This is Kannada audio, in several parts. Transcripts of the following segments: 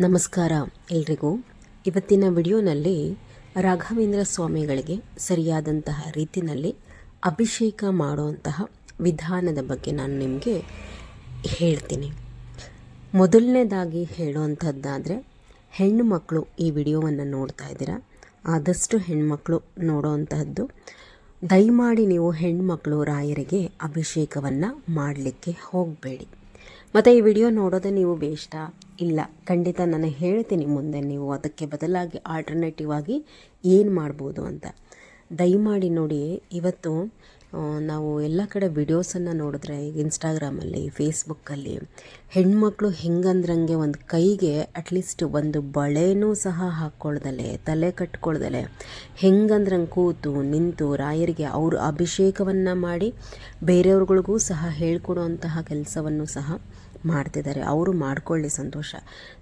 ನಮಸ್ಕಾರ ಎಲ್ರಿಗೂ. ಇವತ್ತಿನ ವಿಡಿಯೋನಲ್ಲಿ ರಾಘವೇಂದ್ರ ಸ್ವಾಮಿಗಳಿಗೆ ಸರಿಯಾದಂತಹ ರೀತಿಯಲ್ಲಿ ಅಭಿಷೇಕ ಮಾಡುವಂತಹ ವಿಧಾನದ ಬಗ್ಗೆ ನಾನು ನಿಮಗೆ ಹೇಳ್ತೀನಿ. ಮೊದಲನೇದಾಗಿ ಹೇಳುವಂಥದ್ದಾದರೆ ಹೆಣ್ಣು ಮಕ್ಕಳು ಈ ವಿಡಿಯೋವನ್ನು ನೋಡ್ತಾ ಇದ್ದೀರಾ? ಆದಷ್ಟು ಹೆಣ್ಮಕ್ಳು ನೋಡೋವಂತಹದ್ದು. ದಯಮಾಡಿ ನೀವು ಹೆಣ್ಮಕ್ಳು ರಾಯರಿಗೆ ಅಭಿಷೇಕವನ್ನು ಮಾಡಲಿಕ್ಕೆ ಹೋಗಬೇಡಿ. ಮತ್ತು ಈ ವಿಡಿಯೋ ನೋಡೋದೇ ನೀವು ಬೇಷ್ಟ? ಇಲ್ಲ. ಖಂಡಿತ ನಾನು ಹೇಳ್ತೀನಿ ಮುಂದೆ ನೀವು ಅದಕ್ಕೆ ಬದಲಾಗಿ ಆಲ್ಟರ್ನೇಟಿವ್ ಆಗಿ ಏನು ಮಾಡ್ಬೋದು ಅಂತ. ದಯಮಾಡಿ ನೋಡಿ, ಇವತ್ತು ನಾವು ಎಲ್ಲ ಕಡೆ ವಿಡಿಯೋಸನ್ನು ನೋಡಿದ್ರೆ ಈಗ ಇನ್ಸ್ಟಾಗ್ರಾಮಲ್ಲಿ ಫೇಸ್ಬುಕ್ಕಲ್ಲಿ ಹೆಣ್ಮಕ್ಳು ಹೆಂಗಂದ್ರಂಗೆ ಒಂದು ಕೈಗೆ ಅಟ್ಲೀಸ್ಟ್ ಒಂದು ಬಳೆನೂ ಸಹ ಹಾಕ್ಕೊಳ್ದಲೆ ತಲೆ ಕಟ್ಕೊಳ್ದಲೆ. ಹೆಂಗಂದ್ರಂಗೆ ಕೂತು, ನಿಂತು, ರಾಯರಿಗೆ ಅವರು ಅಭಿಷೇಕವನ್ನು ಮಾಡಿ, ಬೇರೆಯವ್ರುಗಳಿಗೂ ಸಹ ಹೇಳ್ಕೊಡುವಂತಹ ಕೆಲಸವನ್ನು ಸಹ ಮಾಡ್ತಿದ್ದಾರೆ. ಅವರು ಮಾಡ್ಕೊಳ್ಳಿ ಸಂತೋಷ.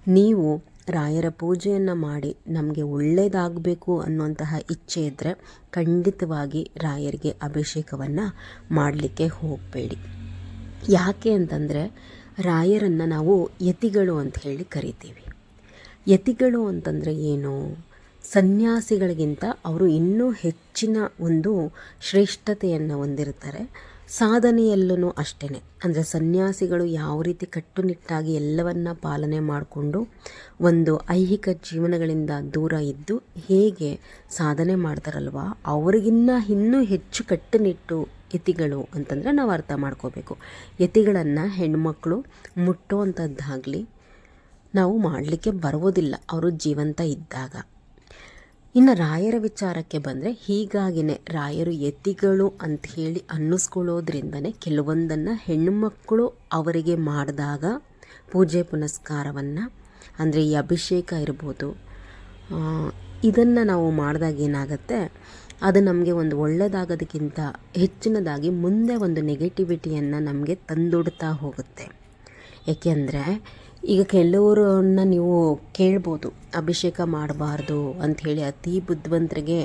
ನೀವು ರಾಯರ ಪೂಜೆಯನ್ನು ಮಾಡಿ ನಮಗೆ ಒಳ್ಳೆಯದಾಗಬೇಕು ಅನ್ನುವಂತಹ ಇಚ್ಛೆ ಇದ್ದರೆ ಖಂಡಿತವಾಗಿ ರಾಯರಿಗೆ ಅಭಿಷೇಕವನ್ನು ಮಾಡಲಿಕ್ಕೆ ಹೋಗಬೇಡಿ. ಯಾಕೆ ಅಂತಂದರೆ ರಾಯರನ್ನು ನಾವು ಯತಿಗಳು ಅಂತ ಹೇಳಿ ಕರಿತೀವಿ. ಯತಿಗಳು ಅಂತಂದರೆ ಏನು? ಸನ್ಯಾಸಿಗಳಿಗಿಂತ ಅವರು ಇನ್ನೂ ಹೆಚ್ಚಿನ ಒಂದು ಶ್ರೇಷ್ಠತೆಯನ್ನು ಹೊಂದಿರ್ತಾರೆ. ಸಾಧನೆಯಲ್ಲೂ ಅಷ್ಟೇ ಅಂದರೆ ಸನ್ಯಾಸಿಗಳು ಯಾವ ರೀತಿ ಕಟ್ಟುನಿಟ್ಟಾಗಿ ಎಲ್ಲವನ್ನ ಪಾಲನೆ ಮಾಡಿಕೊಂಡು ಒಂದು ಐಹಿಕ ಜೀವನಗಳಿಂದ ದೂರ ಇದ್ದು ಹೇಗೆ ಸಾಧನೆ ಮಾಡ್ತಾರಲ್ವ? ಅವರಿಗಿನ್ನ ಇನ್ನೂ ಹೆಚ್ಚು ಕಟ್ಟುನಿಟ್ಟು ಯತಿಗಳು ಅಂತಂದರೆ ನಾವು ಅರ್ಥ ಮಾಡ್ಕೋಬೇಕು. ಯತಿಗಳನ್ನು ಹೆಣ್ಮಕ್ಳು ಮುಟ್ಟುವಂಥದ್ದಾಗಲಿ ನಾವು ಮಾಡಲಿಕ್ಕೆ ಬರುವುದಿಲ್ಲ ಅವರು ಜೀವಂತ ಇದ್ದಾಗ. ಇನ್ನು ರಾಯರ ವಿಚಾರಕ್ಕೆ ಬಂದರೆ ಹೀಗಾಗಿನೇ ರಾಯರು ಎತ್ತಿಗಳು ಅಂತ ಹೇಳಿ ಅನ್ನಿಸ್ಕೊಳ್ಳೋದ್ರಿಂದನೇ ಕೆಲವೊಂದನ್ನು ಹೆಣ್ಣುಮಕ್ಕಳು ಅವರಿಗೆ ಮಾಡಿದಾಗ ಪೂಜೆ ಪುನಸ್ಕಾರವನ್ನು, ಅಂದರೆ ಈ ಅಭಿಷೇಕ ಇರ್ಬೋದು ಇದನ್ನು ನಾವು ಮಾಡಿದಾಗ ಏನಾಗುತ್ತೆ, ಅದು ನಮಗೆ ಒಂದು ಒಳ್ಳೆಯದಾಗೋದಕ್ಕಿಂತ ಹೆಚ್ಚಿನದಾಗಿ ಮುಂದೆ ಒಂದು ನೆಗೆಟಿವಿಟಿಯನ್ನು ನಮಗೆ ತಂದೊಡ್ತಾ ಹೋಗುತ್ತೆ. ಏಕೆಂದರೆ ಈಗ ಕೆಲವರನ್ನ ನೀವು ಕೇಳ್ಬೋದು, ಅಭಿಷೇಕ ಮಾಡಬಾರ್ದು ಅಂಥೇಳಿ ಅತಿ ಬುದ್ಧಿವಂತರಿಗೆ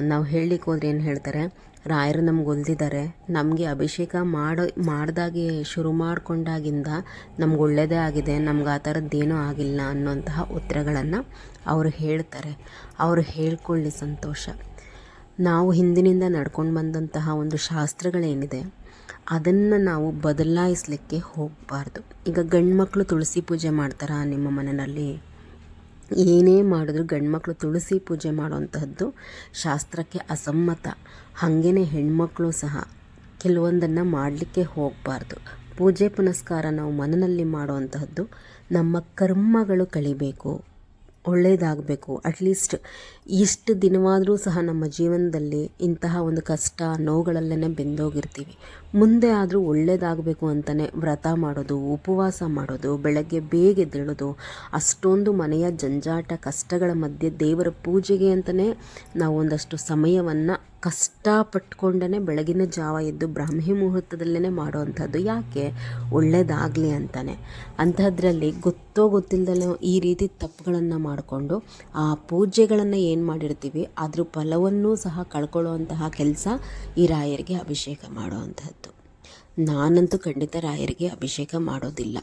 ನಾವು ಹೇಳಲಿಕ್ಕೆ ಹೋದ್ರೆ ಏನು ಹೇಳ್ತಾರೆ, ರಾಯರು ನಮ್ಗೆ ಒಲ್ದಿದ್ದಾರೆ, ನಮಗೆ ಅಭಿಷೇಕ ಮಾಡೋ, ಮಾಡಿದಾಗೆ ಶುರು ಮಾಡಿಕೊಂಡಾಗಿಂದ ನಮ್ಗೆ ಒಳ್ಳೆಯದೇ ಆಗಿದೆ, ನಮ್ಗೆ ಆ ಥರದ್ದೇನೂ ಆಗಿಲ್ಲ ಅನ್ನೋಂತಹ ಉತ್ತರಗಳನ್ನು ಅವರು ಹೇಳ್ತಾರೆ. ಅವರು ಹೇಳ್ಕೊಳ್ಳಿ ಸಂತೋಷ. ನಾವು ಹಿಂದಿನಿಂದ ನಡ್ಕೊಂಡು ಬಂದಂತಹ ಒಂದು ಶಾಸ್ತ್ರಗಳೇನಿದೆ ಅದನ್ನು ನಾವು ಬದಲಾಯಿಸಲಿಕ್ಕೆ ಹೋಗಬಾರ್ದು. ಈಗ ಗಂಡು ಮಕ್ಕಳು ತುಳಸಿ ಪೂಜೆ ಮಾಡ್ತಾರಾ ನಿಮ್ಮ ಮನೆಯಲ್ಲಿ? ಏನೇ ಮಾಡಿದ್ರು ಗಂಡು ಮಕ್ಕಳು ತುಳಸಿ ಪೂಜೆ ಮಾಡುವಂತಹದ್ದು ಶಾಸ್ತ್ರಕ್ಕೆ ಅಸಮ್ಮತ. ಹಾಗೇನೆ ಹೆಣ್ಮಕ್ಳು ಸಹ ಕೆಲವೊಂದನ್ನು ಮಾಡಲಿಕ್ಕೆ ಹೋಗಬಾರ್ದು. ಪೂಜೆ ಪುನಸ್ಕಾರ ನಾವು ಮನೆಯಲ್ಲಿ ಮಾಡುವಂತಹದ್ದು ನಮ್ಮ ಕರ್ಮಗಳು ಕಳಿಬೇಕು ಒಳ್ಳೆಯದಾಗಬೇಕು ಅಟ್ಲೀಸ್ಟ್ ಇಷ್ಟು ದಿನವಾದರೂ ಸಹ ನಮ್ಮ ಜೀವನದಲ್ಲಿ ಇಂತಹ ಒಂದು ಕಷ್ಟ ನೋವುಗಳಲ್ಲೇ ಬೆಂದೋಗಿರ್ತೀವಿ. ಮುಂದೆ ಆದರೂ ಒಳ್ಳೆಯದಾಗಬೇಕು ಅಂತಲೇ ವ್ರತ ಮಾಡೋದು, ಉಪವಾಸ ಮಾಡೋದು, ಬೆಳಗ್ಗೆ ಬೇಗ ಎದ್ದೇಳೋದು, ಅಷ್ಟೊಂದು ಮನೆಯ ಜಂಜಾಟ ಕಷ್ಟಗಳ ಮಧ್ಯೆ ದೇವರ ಪೂಜೆಗೆ ಅಂತಲೇ ನಾವು ಒಂದಷ್ಟು ಸಮಯವನ್ನು ಕಷ್ಟಪಟ್ಕೊಂಡೇ ಬೆಳಗಿನ ಜಾವ ಎದ್ದು ಬ್ರಾಹ್ಮಿ ಮುಹೂರ್ತದಲ್ಲೇ ಮಾಡುವಂಥದ್ದು ಯಾಕೆ? ಒಳ್ಳೇದಾಗಲಿ ಅಂತಾನೆ. ಅಂಥದ್ರಲ್ಲಿ ಗೊತ್ತೋ ಗೊತ್ತಿಲ್ಲದಲ್ಲೇ ಈ ರೀತಿ ತಪ್ಪುಗಳನ್ನು ಮಾಡಿಕೊಂಡು ಆ ಪೂಜೆಗಳನ್ನು ಏನು ಮಾಡಿರ್ತೀವಿ, ಅದ್ರ ಫಲವನ್ನೂ ಸಹ ಕಳ್ಕೊಳ್ಳುವಂತಹ ಕೆಲಸ ಈ ರಾಯರಿಗೆ ಅಭಿಷೇಕ ಮಾಡುವಂಥದ್ದು. ನಾನಂತೂ ಖಂಡಿತ ರಾಯರಿಗೆ ಅಭಿಷೇಕ ಮಾಡೋದಿಲ್ಲ.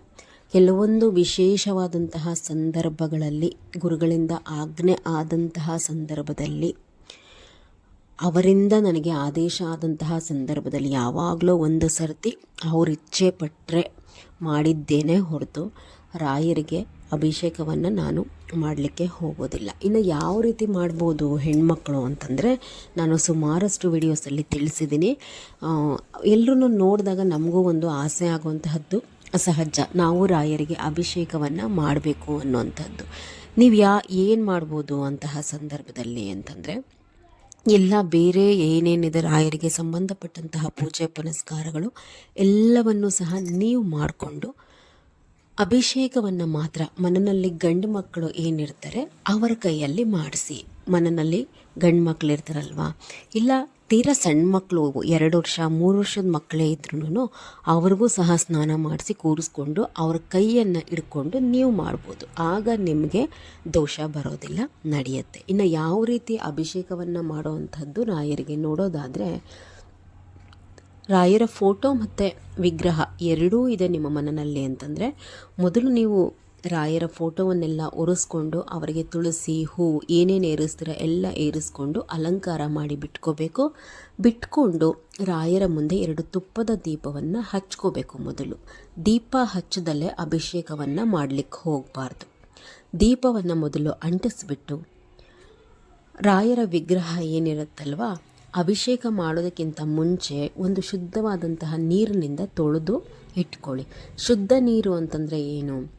ಕೆಲವೊಂದು ವಿಶೇಷವಾದಂತಹ ಸಂದರ್ಭಗಳಲ್ಲಿ, ಗುರುಗಳಿಂದ ಆಜ್ಞೆ ಆದಂತಹ ಸಂದರ್ಭದಲ್ಲಿ ಅವರಿಂದ ನನಗೆ ಆದೇಶ ಆದಂತಹ ಸಂದರ್ಭದಲ್ಲಿ ಯಾವಾಗಲೂ ಒಂದು ಸರ್ತಿ ಅವ್ರು ಇಚ್ಛೆ ಪಟ್ಟರೆ ಮಾಡಿದ್ದೇನೆ ಹೊರತು ರಾಯರಿಗೆ ಅಭಿಷೇಕವನ್ನು ನಾನು ಮಾಡಲಿಕ್ಕೆ ಹೋಗೋದಿಲ್ಲ. ಇನ್ನು ಯಾವ ರೀತಿ ಮಾಡ್ಬೋದು ಹೆಣ್ಮಕ್ಳು ಅಂತಂದರೆ ನಾನು ಸುಮಾರಷ್ಟು ವಿಡಿಯೋಸಲ್ಲಿ ತಿಳಿಸಿದ್ದೀನಿ. ಎಲ್ಲರೂ ನೋಡಿದಾಗ ನಮಗೂ ಒಂದು ಆಸೆ ಆಗುವಂತಹದ್ದು ಸಹಜ. ನಾವು ರಾಯರಿಗೆ ಅಭಿಷೇಕವನ್ನು ಮಾಡಬೇಕು ಅನ್ನುವಂಥದ್ದು ನೀವು ಯಾ, ಏನು ಮಾಡ್ಬೋದು ಅಂತಹ ಸಂದರ್ಭದಲ್ಲಿ ಅಂತಂದರೆ ಎಲ್ಲ ಬೇರೆ ಏನೇನಿದೆ ರಾಯರಿಗೆ ಸಂಬಂಧಪಟ್ಟಂತಹ ಪೂಜೆ ಪುನಸ್ಕಾರಗಳು ಎಲ್ಲವನ್ನೂ ಸಹ ನೀವು ಮಾಡಿಕೊಂಡು ಅಭಿಷೇಕವನ್ನು ಮಾತ್ರ ಮನನಲ್ಲಿ ಗಂಡು ಮಕ್ಕಳು ಏನಿರ್ತಾರೆ ಅವರ ಕೈಯಲ್ಲಿ ಮಾಡಿಸಿ ಮನನಲ್ಲಿ ಗಂಡು ಮಕ್ಕಳು ಇರ್ತಾರಲ್ವ ಇಲ್ಲ ತೀರಾ ಸಣ್ಣ ಮಕ್ಕಳು ಎರಡು ವರ್ಷ, ಮೂರು ವರ್ಷದ ಮಕ್ಕಳೇ ಇದ್ರೂ ಅವ್ರಿಗೂ ಸಹ ಸ್ನಾನ ಮಾಡಿಸಿ ಕೂರಿಸ್ಕೊಂಡು ಅವ್ರ ಕೈಯನ್ನು ಹಿಡ್ಕೊಂಡು ನೀವು ಮಾಡ್ಬೋದು. ಆಗ ನಿಮಗೆ ದೋಷ ಬರೋದಿಲ್ಲ, ನಡೆಯುತ್ತೆ. ಇನ್ನು ಯಾವ ರೀತಿ ಅಭಿಷೇಕವನ್ನು ಮಾಡೋವಂಥದ್ದು ರಾಯರಿಗೆ ನೋಡೋದಾದರೆ, ರಾಯರ ಫೋಟೋ ಮತ್ತು ವಿಗ್ರಹ ಎರಡೂ ಇದೆ ನಿಮ್ಮ ಮನನಲ್ಲಿ ಅಂತಂದರೆ, ಮೊದಲು ನೀವು ರಾಯರ ಫೋಟೋವನ್ನೆಲ್ಲ ಒರೆಸ್ಕೊಂಡು ಅವರಿಗೆ ತುಳಸಿ ಹೂ ಏನೇನು ಏರಿಸ್ತೀರ ಎಲ್ಲ ಏರಿಸ್ಕೊಂಡು ಅಲಂಕಾರ ಮಾಡಿ ಬಿಟ್ಕೋಬೇಕು. ಬಿಟ್ಕೊಂಡು ರಾಯರ ಮುಂದೆ ಎರಡು ತುಪ್ಪದ ದೀಪವನ್ನು ಹಚ್ಕೋಬೇಕು ಮೊದಲು. ದೀಪ ಹಚ್ಚದಲ್ಲೇ ಅಭಿಷೇಕವನ್ನು ಮಾಡಲಿಕ್ಕೆ ಹೋಗಬಾರ್ದು. ದೀಪವನ್ನು ಮೊದಲು ಅಂಟಿಸ್ಬಿಟ್ಟು ರಾಯರ ವಿಗ್ರಹ ಏನಿರುತ್ತಲ್ವ, ಅಭಿಷೇಕ ಮಾಡೋದಕ್ಕಿಂತ ಮುಂಚೆ ಒಂದು ಶುದ್ಧವಾದಂತಹ ನೀರಿನಿಂದ ತೊಳೆದು ಇಟ್ಕೊಳ್ಳಿ. ಶುದ್ಧ ನೀರು ಅಂತಂದರೆ ಏನು?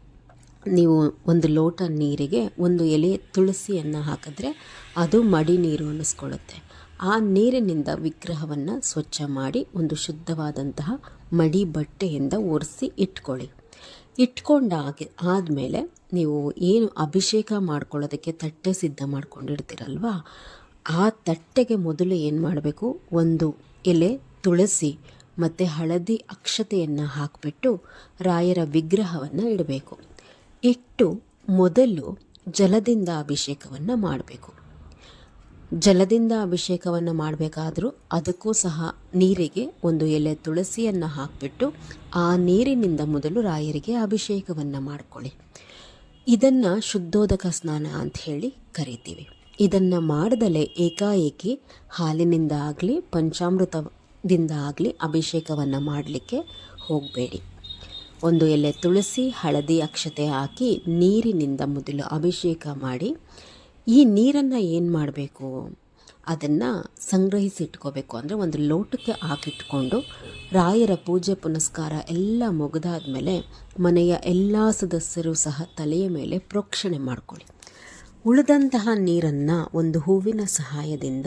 ನೀವು ಒಂದು ಲೋಟ ನೀರಿಗೆ ಒಂದು ಎಲೆ ತುಳಸಿಯನ್ನು ಹಾಕಿದ್ರೆ ಅದು ಮಡಿ ನೀರು ಅನ್ನಿಸ್ಕೊಳ್ಳುತ್ತೆ. ಆ ನೀರಿನಿಂದ ವಿಗ್ರಹವನ್ನು ಸ್ವಚ್ಛ ಮಾಡಿ ಒಂದು ಶುದ್ಧವಾದಂತಹ ಮಡಿ ಬಟ್ಟೆಯಿಂದ ಒರೆಸಿ ಇಟ್ಕೊಳ್ಳಿ. ಇಟ್ಕೊಂಡಾಗ ಆದಮೇಲೆ ನೀವು ಏನು ಅಭಿಷೇಕ ಮಾಡ್ಕೊಳ್ಳೋದಕ್ಕೆ ತಟ್ಟೆ ಸಿದ್ಧ ಮಾಡ್ಕೊಂಡಿರ್ತೀರಲ್ವ, ಆ ತಟ್ಟೆಗೆ ಮೊದಲು ಏನು ಮಾಡಬೇಕು? ಒಂದು ಎಲೆ ತುಳಸಿ ಮತ್ತು ಹಳದಿ ಅಕ್ಷತೆಯನ್ನು ಹಾಕಿಬಿಟ್ಟು ರಾಯರ ವಿಗ್ರಹವನ್ನು ಇಡಬೇಕು. ಇಟ್ಟು ಮೊದಲು ಜಲದಿಂದ ಅಭಿಷೇಕವನ್ನು ಮಾಡಬೇಕು. ಜಲದಿಂದ ಅಭಿಷೇಕವನ್ನು ಮಾಡಬೇಕಾದರೂ ಅದಕ್ಕೂ ಸಹ ನೀರಿಗೆ ಒಂದು ಎಲೆ ತುಳಸಿಯನ್ನು ಹಾಕಿಬಿಟ್ಟು ಆ ನೀರಿನಿಂದ ಮೊದಲು ರಾಯರಿಗೆ ಅಭಿಷೇಕವನ್ನು ಮಾಡಿಕೊಳ್ಳಿ. ಇದನ್ನು ಶುದ್ಧೋದಕ ಸ್ನಾನ ಅಂತ ಹೇಳಿ ಕರಿತೀವಿ. ಇದನ್ನು ಮಾಡದಲೇ ಏಕಾಏಕಿ ಹಾಲಿನಿಂದ ಆಗಲಿ, ಪಂಚಾಮೃತದಿಂದ ಆಗಲಿ ಅಭಿಷೇಕವನ್ನು ಮಾಡಲಿಕ್ಕೆ ಹೋಗಬೇಡಿ. ಒಂದು ಎಲೆ ತುಳಸಿ, ಹಳದಿ ಅಕ್ಷತೆ ಹಾಕಿ ನೀರಿನಿಂದ ಮೊದಲು ಅಭಿಷೇಕ ಮಾಡಿ, ಈ ನೀರನ್ನು ಏನು ಮಾಡಬೇಕು? ಅದನ್ನು ಸಂಗ್ರಹಿಸಿ ಇಟ್ಕೋಬೇಕು. ಅಂದರೆ ಒಂದು ಲೋಟಕ್ಕೆ ಹಾಕಿಟ್ಕೊಂಡು ರಾಯರ ಪೂಜೆ ಪುನಸ್ಕಾರ ಎಲ್ಲ ಮುಗಿದಾದ ಮೇಲೆ ಮನೆಯ ಎಲ್ಲ ಸದಸ್ಯರು ಸಹ ತಲೆಯ ಮೇಲೆ ಪ್ರೋಕ್ಷಣೆ ಮಾಡಿಕೊಳ್ಳಿ. ಉಳಿದಂತಹ ನೀರನ್ನು ಒಂದು ಹೂವಿನ ಸಹಾಯದಿಂದ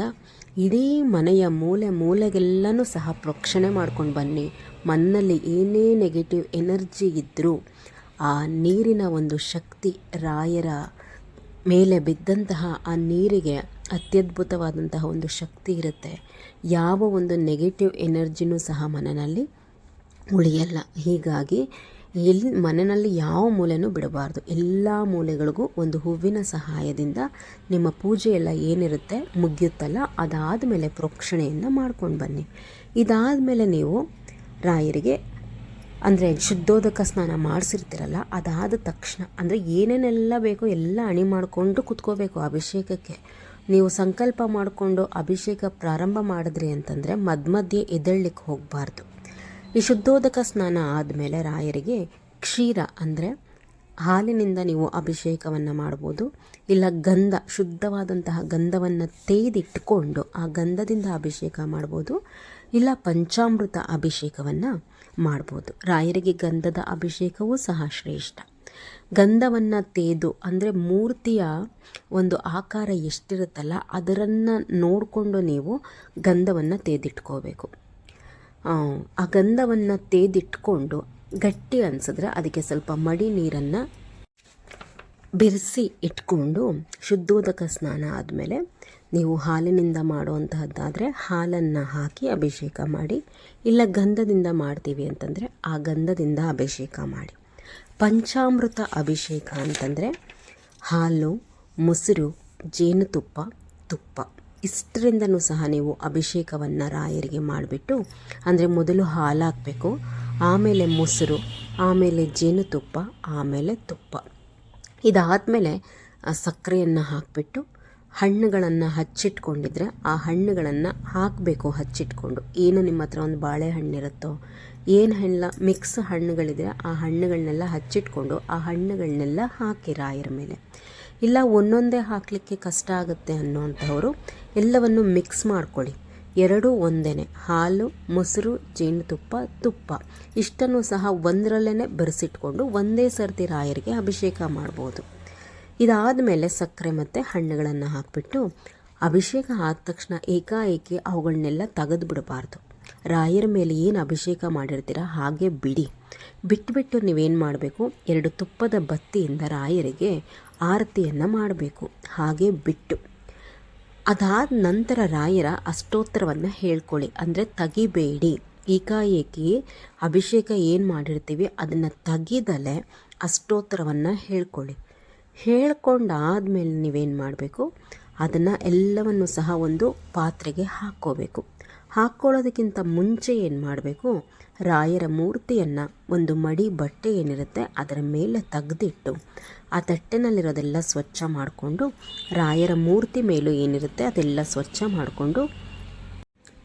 ಇಡೀ ಮನೆಯ ಮೂಲೆ ಮೂಲೆಗೆಲ್ಲನೂ ಸಹ ಪ್ರೋಕ್ಷಣೆ ಮಾಡ್ಕೊಂಡು ಬನ್ನಿ. ಮನ್ನಲ್ಲಿ ಏನೇ ನೆಗೆಟಿವ್ ಎನರ್ಜಿ ಇದ್ದರೂ ಆ ನೀರಿನ ಒಂದು ಶಕ್ತಿ ರಾಯರ ಮೇಲೆ ಬಿದ್ದಂತಹ ಆ ನೀರಿಗೆ ಅತ್ಯದ್ಭುತವಾದಂತಹ ಒಂದು ಶಕ್ತಿ ಇರುತ್ತೆ. ಯಾವ ಒಂದು ನೆಗೆಟಿವ್ ಎನರ್ಜಿನೂ ಸಹ ಮನನಲ್ಲಿ ಉಳಿಯಲ್ಲ. ಹೀಗಾಗಿ ಎಲ್ಲಿ ಮನೆಯಲ್ಲಿ ಯಾವ ಮೂಲೆನೂ ಬಿಡಬಾರ್ದು. ಎಲ್ಲ ಮೂಲೆಗಳಿಗೂ ಒಂದು ಹೂವಿನ ಸಹಾಯದಿಂದ ನಿಮ್ಮ ಪೂಜೆಯೆಲ್ಲ ಏನಿರುತ್ತೆ ಮುಗಿಯುತ್ತಲ್ಲ ಅದಾದ ಮೇಲೆ ಪ್ರೋಕ್ಷಣೆಯನ್ನು ಮಾಡ್ಕೊಂಡು ಬನ್ನಿ. ಇದಾದ ಮೇಲೆ ನೀವು ರಾಯರಿಗೆ, ಅಂದರೆ ಶುದ್ಧೋದಕ ಸ್ನಾನ ಮಾಡಿಸಿರ್ತೀರಲ್ಲ, ಅದಾದ ತಕ್ಷಣ, ಅಂದರೆ ಏನೇನೆಲ್ಲ ಬೇಕೋ ಎಲ್ಲ ಅಣಿ ಮಾಡಿಕೊಂಡು ಕುತ್ಕೋಬೇಕು ಅಭಿಷೇಕಕ್ಕೆ. ನೀವು ಸಂಕಲ್ಪ ಮಾಡಿಕೊಂಡು ಅಭಿಷೇಕ ಪ್ರಾರಂಭ ಮಾಡಿದ್ರಿ ಅಂತಂದರೆ ಮಧ್ಯ ಎದಳ್ಲಿಕ್ಕೆ ಹೋಗಬಾರ್ದು. ಈ ಶುದ್ಧೋದಕ ಸ್ನಾನ ಆದಮೇಲೆ ರಾಯರಿಗೆ ಕ್ಷೀರ, ಅಂದರೆ ಹಾಲಿನಿಂದ ನೀವು ಅಭಿಷೇಕವನ್ನು ಮಾಡ್ಬೋದು. ಇಲ್ಲ ಗಂಧ, ಶುದ್ಧವಾದಂತಹ ಗಂಧವನ್ನು ತೇದಿಟ್ಕೊಂಡು ಆ ಗಂಧದಿಂದ ಅಭಿಷೇಕ ಮಾಡ್ಬೋದು. ಇಲ್ಲ ಪಂಚಾಮೃತ ಅಭಿಷೇಕವನ್ನು ಮಾಡ್ಬೋದು. ರಾಯರಿಗೆ ಗಂಧದ ಅಭಿಷೇಕವೂ ಸಹ ಶ್ರೇಷ್ಠ. ಗಂಧವನ್ನು ತೇದು ಅಂದರೆ ಮೂರ್ತಿಯ ಒಂದು ಆಕಾರ ಎಷ್ಟಿರುತ್ತಲ್ಲ, ಅದರನ್ನು ನೋಡಿಕೊಂಡು ನೀವು ಗಂಧವನ್ನು ತೇದಿಟ್ಕೋಬೇಕು ಆ ಗಂಧವನ್ನು ತೇದಿಟ್ಕೊಂಡು ಗಟ್ಟಿ ಅನಿಸಿದ್ರೆ ಅದಕ್ಕೆ ಸ್ವಲ್ಪ ಮಡಿ ನೀರನ್ನು ಬೆರೆಸಿ ಇಟ್ಕೊಂಡು ಶುದ್ಧೋದಕ ಸ್ನಾನ ಆದಮೇಲೆ ನೀವು ಹಾಲಿನಿಂದ ಮಾಡುವಂತಹದ್ದಾದರೆ ಹಾಲನ್ನು ಹಾಕಿ ಅಭಿಷೇಕ ಮಾಡಿ, ಇಲ್ಲ ಗಂಧದಿಂದ ಮಾಡ್ತೀವಿ ಅಂತಂದರೆ ಆ ಗಂಧದಿಂದ ಅಭಿಷೇಕ ಮಾಡಿ. ಪಂಚಾಮೃತ ಅಭಿಷೇಕ ಅಂತಂದರೆ ಹಾಲು, ಮೊಸರು, ಜೇನುತುಪ್ಪ, ತುಪ್ಪ. ಇಷ್ಟರಿಂದನೂ ಸಹ ನೀವು ಅಭಿಷೇಕವನ್ನು ರಾಯರಿಗೆ ಮಾಡಿಬಿಟ್ಟು, ಅಂದರೆ ಮೊದಲು ಹಾಲು ಹಾಕಬೇಕು ಆಮೇಲೆ ಮೊಸರು, ಆಮೇಲೆ ಜೇನುತುಪ್ಪ, ಆಮೇಲೆ ತುಪ್ಪ. ಇದಾದಮೇಲೆ ಸಕ್ಕರೆಯನ್ನು ಹಾಕಿಬಿಟ್ಟು ಹಣ್ಣುಗಳನ್ನು ಹಚ್ಚಿಟ್ಕೊಂಡಿದ್ರೆ ಆ ಹಣ್ಣುಗಳನ್ನು ಹಾಕಬೇಕು ಹಚ್ಚಿಟ್ಕೊಂಡು. ಏನು ನಿಮ್ಮ ಹತ್ರ ಒಂದು ಬಾಳೆಹಣ್ಣಿರುತ್ತೋ, ಏನು ಹಣ್ಣ ಮಿಕ್ಸ್ ಹಣ್ಣುಗಳಿದ್ರೆ ಆ ಹಣ್ಣುಗಳನ್ನೆಲ್ಲ ಹಚ್ಚಿಟ್ಕೊಂಡು ಆ ಹಣ್ಣುಗಳನ್ನೆಲ್ಲ ಹಾಕಿ ರಾಯರ ಮೇಲೆ. ಇಲ್ಲ ಒಂದೊಂದೇ ಹಾಕಲಿಕ್ಕೆ ಕಷ್ಟ ಆಗುತ್ತೆ ಅನ್ನೋಂಥವರು ಎಲ್ಲವನ್ನು ಮಿಕ್ಸ್ ಮಾಡ್ಕೊಳ್ಳಿ. ಎರಡೂ ಒಂದೇ ಹಾಲು, ಮೊಸರು ಜೇನುತುಪ್ಪ ತುಪ್ಪ ಇಷ್ಟನ್ನು ಸಹ ಒಂದರಲ್ಲೇ ಬೆರೆಸಿಟ್ಕೊಂಡು ಒಂದೇ ಸರ್ತಿ ರಾಯರಿಗೆ ಅಭಿಷೇಕ ಮಾಡ್ಬೋದು. ಇದಾದ ಮೇಲೆ ಸಕ್ಕರೆ ಮತ್ತು ಹಣ್ಣುಗಳನ್ನು ಹಾಕಿಬಿಟ್ಟು ಅಭಿಷೇಕ ಆದ ತಕ್ಷಣ ಏಕಾಏಕಿ ಅವುಗಳನ್ನೆಲ್ಲ ತೆಗೆದು ಬಿಡಬಾರ್ದು ರಾಯರ ಮೇಲೆ ಏನು ಅಭಿಷೇಕ ಮಾಡಿರ್ತೀರ ಹಾಗೆ ಬಿಡಿ. ಬಿಟ್ಟುಬಿಟ್ಟು ನೀವೇನು ಮಾಡಬೇಕು? ಎರಡು ತುಪ್ಪದ ಬತ್ತಿಯಿಂದ ರಾಯರಿಗೆ ಆರತಿಯನ್ನು ಮಾಡಬೇಕು. ಹಾಗೆ ಬಿಟ್ಟು. ಅದಾದ ನಂತರ ರಾಯರ ಅಷ್ಟೋತ್ತರವನ್ನು ಹೇಳ್ಕೊಳ್ಳಿ. ಅಂದರೆ ತಗಿಬೇಡಿ. ಏಕಾಏಕಿ ಅಭಿಷೇಕ ಏನು ಮಾಡಿರ್ತೀವಿ ಅದನ್ನು ತಗಿದಲೆ ಅಷ್ಟೋತ್ತರವನ್ನು ಹೇಳ್ಕೊಳ್ಳಿ. ಹೇಳ್ಕೊಂಡಾದ್ಮೇಲೆ ನೀವೇನು ಮಾಡಬೇಕು? ಅದನ್ನು ಎಲ್ಲವನ್ನು ಸಹ ಒಂದು ಪಾತ್ರೆಗೆ ಹಾಕ್ಕೋಬೇಕು. ಹಾಕ್ಕೊಳ್ಳೋದಕ್ಕಿಂತ ಮುಂಚೆ ಏನು ಮಾಡಬೇಕು? ರಾಯರ ಮೂರ್ತಿಯನ್ನು ಒಂದು ಮಡಿ ಬಟ್ಟೆ ಏನಿರುತ್ತೆ ಅದರ ಮೇಲೆ ತೆಗೆದಿಟ್ಟು ಆ ತಟ್ಟೆನಲ್ಲಿರೋದೆಲ್ಲ ಸ್ವಚ್ಛ ಮಾಡಿಕೊಂಡು ರಾಯರ ಮೂರ್ತಿ ಮೇಲೂ ಏನಿರುತ್ತೆ ಅದೆಲ್ಲ ಸ್ವಚ್ಛ ಮಾಡಿಕೊಂಡು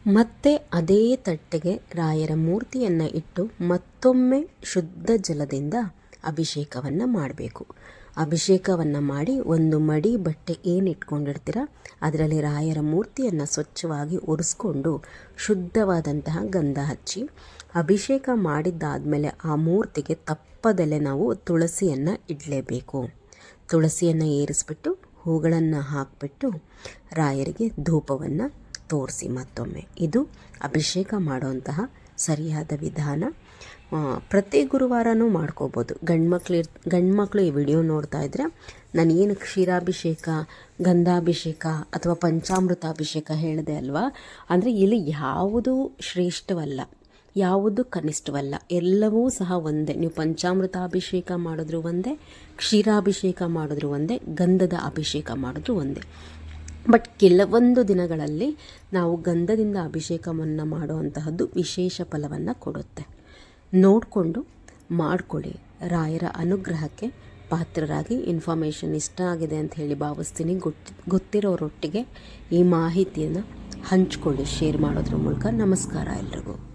ಮತ್ತೆ ಅದೇ ತಟ್ಟೆಗೆ ರಾಯರ ಮೂರ್ತಿಯನ್ನು ಇಟ್ಟು ಮತ್ತೊಮ್ಮೆ ಶುದ್ಧ ಜಲದಿಂದ ಅಭಿಷೇಕವನ್ನು ಮಾಡಬೇಕು. ಅಭಿಷೇಕವನ್ನು ಮಾಡಿ ಒಂದು ಮಡಿ ಬಟ್ಟೆ ಏನು ಇಟ್ಕೊಂಡಿರ್ತೀರ ಅದರಲ್ಲಿ ರಾಯರ ಮೂರ್ತಿಯನ್ನು ಸ್ವಚ್ಛವಾಗಿ ಒರೆಸ್ಕೊಂಡು ಶುದ್ಧವಾದಂತಹ ಗಂಧ ಹಚ್ಚಿ, ಅಭಿಷೇಕ ಮಾಡಿದ್ದಾದಮೇಲೆ ಆ ಮೂರ್ತಿಗೆ ತಪ್ಪದಲ್ಲೇ ನಾವು ತುಳಸಿಯನ್ನು ಇಡಲೇಬೇಕು. ತುಳಸಿಯನ್ನು ಏರಿಸ್ಬಿಟ್ಟು, ಹೂಗಳನ್ನು ಹಾಕಿಬಿಟ್ಟು ರಾಯರಿಗೆ ಧೂಪವನ್ನು ತೋರಿಸಿ ಮತ್ತೊಮ್ಮೆ. ಇದು ಅಭಿಷೇಕ ಮಾಡುವಂತಹ ಸರಿಯಾದ ವಿಧಾನ. ಪ್ರತಿ ಗುರುವಾರನೂ ಮಾಡ್ಕೋಬೋದು. ಗಂಡ್ಮಕ್ಳು ಇರ್ ಗಂಡ್ಮಕ್ಳು ಈ ವಿಡಿಯೋ ನೋಡ್ತಾ ಇದ್ದರೆ ನಾನು ಏನು ಕ್ಷೀರಾಭಿಷೇಕ, ಗಂಧಾಭಿಷೇಕ ಅಥವಾ ಪಂಚಾಮೃತ ಅಭಿಷೇಕ ಹೇಳಿದೆ ಅಲ್ವಾ? ಅಂದರೆ ಇಲ್ಲಿ ಯಾವುದು ಶ್ರೇಷ್ಠವಲ್ಲ, ಯಾವುದು ಕನಿಷ್ಠವಲ್ಲ, ಎಲ್ಲವೂ ಸಹ ಒಂದೇ. ನೀವು ಪಂಚಾಮೃತ ಅಭಿಷೇಕ ಮಾಡಿದ್ರು ಒಂದೇ, ಕ್ಷೀರಾಭಿಷೇಕ ಮಾಡಿದ್ರು ಒಂದೇ, ಗಂಧದ ಅಭಿಷೇಕ ಮಾಡಿದ್ರು ಒಂದೇ. ಬಟ್ ಕೆಲವೊಂದು ದಿನಗಳಲ್ಲಿ ನಾವು ಗಂಧದಿಂದ ಅಭಿಷೇಕವನ್ನು ಮಾಡುವಂತಹದ್ದು ವಿಶೇಷ ಫಲವನ್ನು ಕೊಡುತ್ತೆ. ನೋಡಿಕೊಂಡು ಮಾಡಿಕೊಳ್ಳಿ. ರಾಯರ ಅನುಗ್ರಹಕ್ಕೆ ಪಾತ್ರರಾಗಿ ಇನ್ಫಾರ್ಮೇಷನ್ ಇಷ್ಟ ಆಗಿದೆ ಅಂತ ಹೇಳಿ ಭಾವಿಸ್ತೀನಿ. ಗೊತ್ತು, ಗೊತ್ತಿರೋರೊಟ್ಟಿಗೆ ಈ ಮಾಹಿತಿಯನ್ನು ಹಂಚಿಕೊಳ್ಳಿ ಶೇರ್ ಮಾಡೋದ್ರ ಮೂಲಕ. ನಮಸ್ಕಾರ ಎಲ್ರಿಗೂ.